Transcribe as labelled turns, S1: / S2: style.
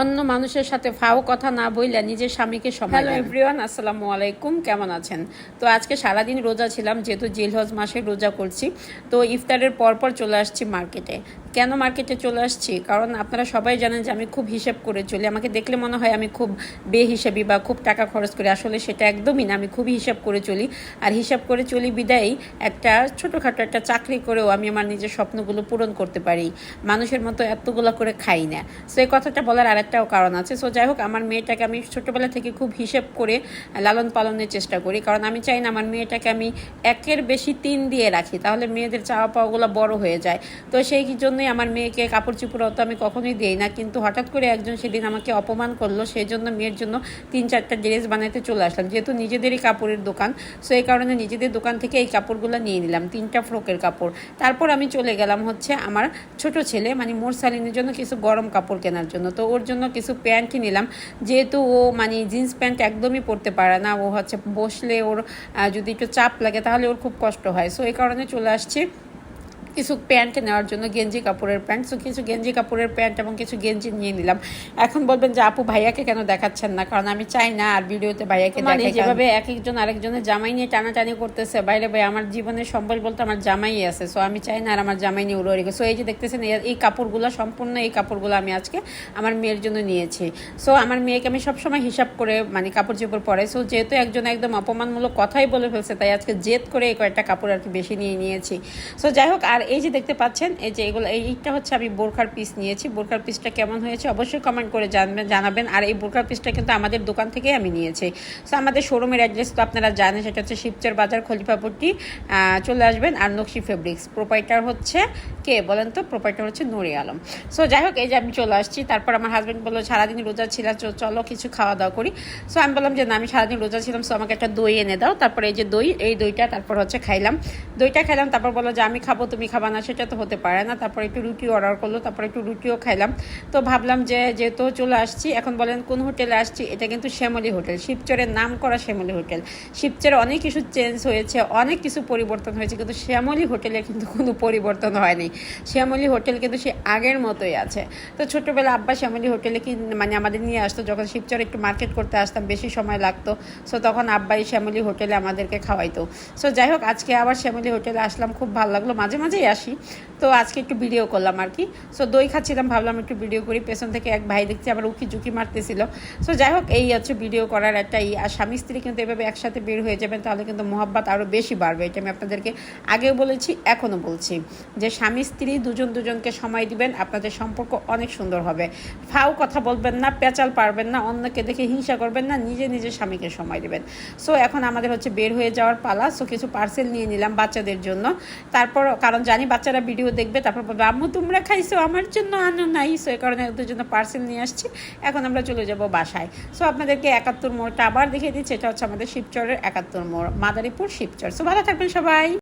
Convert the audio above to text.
S1: অন্য মানুষের সাথে ফাও কথা না বইলে নিজের স্বামীকে সময় হ্যালো এভরিওয়ান আসসালামু আলাইকুম কেমন আছেন? তো আজকে সারাদিন রোজা ছিলাম যেহেতু জিলহজ মাসে রোজা করছি তো ইফতারের পরপর চলে আসছি মার্কেটে। কেন মার্কেটে চলে আসছি? কারণ আপনারা সবাই জানেন যে আমি খুব হিসেব করে চলি। আমাকে দেখলে মনে হয় আমি খুব বেহিসাবি বা খুব টাকা খরচ করি। আসলে সেটা একদমই না আমি খুব হিসাব করে চলি। আর হিসাব করে চলি বিদায়ী একটা ছোটোখাটো একটা চাকরি করেও আমি আমার নিজের স্বপ্নগুলো পূরণ করতে পারি। মানুষের মতো এতগুলো করে খাই না। সো এই কথাটা বলার আরেকটাও কারণ আছে। সো যাই হোক, আমার মেয়েটাকে আমি ছোটোবেলা থেকে খুব হিসেব করে লালন পালনের চেষ্টা করি। কারণ আমি চাই না আমার মেয়েটাকে আমি একের বেশি তিন দিয়ে রাখি, তাহলে মেয়েদের চাওয়া পাওয়াগুলো বড় হয়ে যায়। তো সেই জন্যই আমার মেয়েকে কাপড় চুপড় অত আমি কখনোই দিই না। কিন্তু হঠাৎ করে একজন সেদিন আমাকে অপমান করল, সেই জন্য মেয়ের জন্য তিন চারটা ড্রেস বানাতে চলে আসলাম। যেহেতু নিজেদেরই কাপড়ের দোকান সো এই কারণে নিজেদের দোকান থেকে এই কাপড়গুলো নিয়ে নিলাম, তিনটা ফ্রকের কাপড়। তারপর আমি চলে গেলাম হচ্ছে আমার ছোট ছেলে মানে মোর সালিনের জন্য কিছু গরম কাপড় কেনার জন্য। তো ওর জন্য কিছু প্যান্ট নিলাম যেহেতু ও মানে জিন্স প্যান্ট একদমই পরতে পারে না, ও হচ্ছে বসলে ওর যদি একটু চাপ লাগে তাহলে ওর খুব কষ্ট হয়। সো এই কারণে চলে আসছে। কিছু প্যান্ট নেওয়ার জন্য গেঞ্জি কাপড়ের প্যান্ট। সো কিছু গেঞ্জি কাপড়ের প্যান্ট এবং কিছু গেঞ্জি নিয়ে নিলাম। এখন বলবেন যে আপু ভাইয়াকে কেন দেখাচ্ছেন না? কারণ আমি চাই না আর ভিডিওতে ভাইয়াকে মানে যেভাবে এক একজন আরেকজনের জামাই নিয়ে টানাটানি করতেছে বাইরে ভাই আমার জীবনের সম্বল বলতে আমার জামাই আছে সো আমি চাই না আর আমার জামাই নিয়ে উড়ে সো এই যে দেখতেছেন এই- এই কাপড়গুলো সম্পূর্ণ এই কাপড়গুলো আমি আজকে আমার মেয়ের জন্য নিয়েছি। সো আমার মেয়েকে আমি সবসময় হিসাব করে মানে কাপড় চোপড় পরে সো যেহেতু একজন একদম অপমানমূলক কথাই বলে ফেলছে তাই আজকে জেদ করে এই কয়েকটা কাপড় আর কি বেশি নিয়ে নিয়েছি। সো যাই হোক আর এই যে দেখতে পাচ্ছেন এই যে এগুলো এইটা হচ্ছে আমি বোরখার পিস নিয়েছি। বোরখার পিসটা কেমন হয়েছে অবশ্যই কমেন্ট করে জানবেন জানাবেন। আর এই বোরখার পিসটা কিন্তু আমাদের দোকান থেকে আমি নিয়েছি। সো আমাদের শোরুমের অ্যাড্রেস তো আপনারা জানেন সেটা হচ্ছে শিবচর বাজার খলিফাপট্টি আহ, চলে আসবেন। আর নকশি ফেব্রিক্স প্রোপাইটার হচ্ছে কে বলেন তো? প্রোপাইটার হচ্ছে নুরি আলম। সো যাই হোক এই যে আমি চলে আসছি। তারপর আমার হাজব্যান্ড বলল সারাদিন রোজা ছিলাম চ- চলো কিছু খাওয়া দাওয়া করি। সো আমি বললাম যে না আমি সারাদিন রোজা ছিলাম সো আমাকে একটা দই এনে দাও। তারপর এই যে দই এই দইটা তারপর হচ্ছে খাইলাম। দইটা খাইলাম তারপর বলল যে আমি খাব তুমি খাবা না সেটা তো হতে পারে না। তারপর একটু রুটি অর্ডার করল, তারপর একটু রুটিও খাইলাম। তো ভাবলাম যে, যেহেতু চলে আসছি, এখন বলেন কোন হোটেলে আসছি, এটা কিন্তু শ্যামলী হোটেল। শিবচরের নাম করা শ্যামলী হোটেল। শিবচরে অনেক কিছু চেঞ্জ হয়েছে, অনেক কিছু পরিবর্তন হয়েছে, কিন্তু শ্যামলী হোটেলে কিন্তু কোনো পরিবর্তন হয়নি। শ্যামলী হোটেল কিন্তু সে আগের মতোই আছে। তো ছোটোবেলা আব্বা শ্যামলী হোটেলে কি মানে আমাদের নিয়ে আসতো, যখন শিবচরে একটু মার্কেট করতে আসতাম, বেশি সময় লাগতো। সো তখন আব্বাই শ্যামলী হোটেলে আমাদেরকে খাওয়াইতো। সো যাই হোক, আজকে আবার শ্যামলী হোটেলে আসলাম, খুব ভালো লাগল। মাঝে মাঝে মাঝেই আসি। তো আজকে একটু ভিডিও করলাম আর কি। সো দই খাচ্ছিলাম, ভাবলাম একটু ভিডিও করি। পেছন থেকে এক ভাই দেখছি আবার উকি ঝুঁকি মারতেছিল। সো যাই হোক, এই হচ্ছে ভিডিও করার একটা ই। আর স্বামী, স্ত্রী কিন্তু এভাবে একসাথে বের হয়ে যাবেন, তাহলে কিন্তু মহাব্বাত আরও বেশি বাড়বে। এটা আমি আপনাদেরকে আগেও বলেছি এখনও বলছি। যে স্বামী, স্ত্রী দুজন দুজনকে সময় দিবেন, আপনাদের সম্পর্ক অনেক সুন্দর হবে। ফাও কথা বলবেন না, পেঁচাল পারবেন না, অন্যকে দেখে হিংসা করবেন না, নিজে নিজে স্বামীকে সময় দিবেন। সো এখন আমাদের হচ্ছে বের হয়ে যাওয়ার পালা। সো কিছু পার্সেল নিয়ে নিলাম বাচ্চাদের জন্য। তারপর কারণ জানি বাচ্চারা ভিডিও দেখবে, তারপর বলবে, আম্মু, তোমরা খাইছো, আমার জন্য আনো নাই সো এই কারণে ওদের জন্য পার্সেল নিয়ে আসছি। এখন আমরা চলে যাব বাসায়। সো আপনাদেরকে একাত্তর মোড়টা আবার দেখিয়ে দিচ্ছি। এটা হচ্ছে আমাদের শিবচরের একাত্তর মোড়, মাদারীপুর শিবচর। সো ভালো থাকবেন সবাই।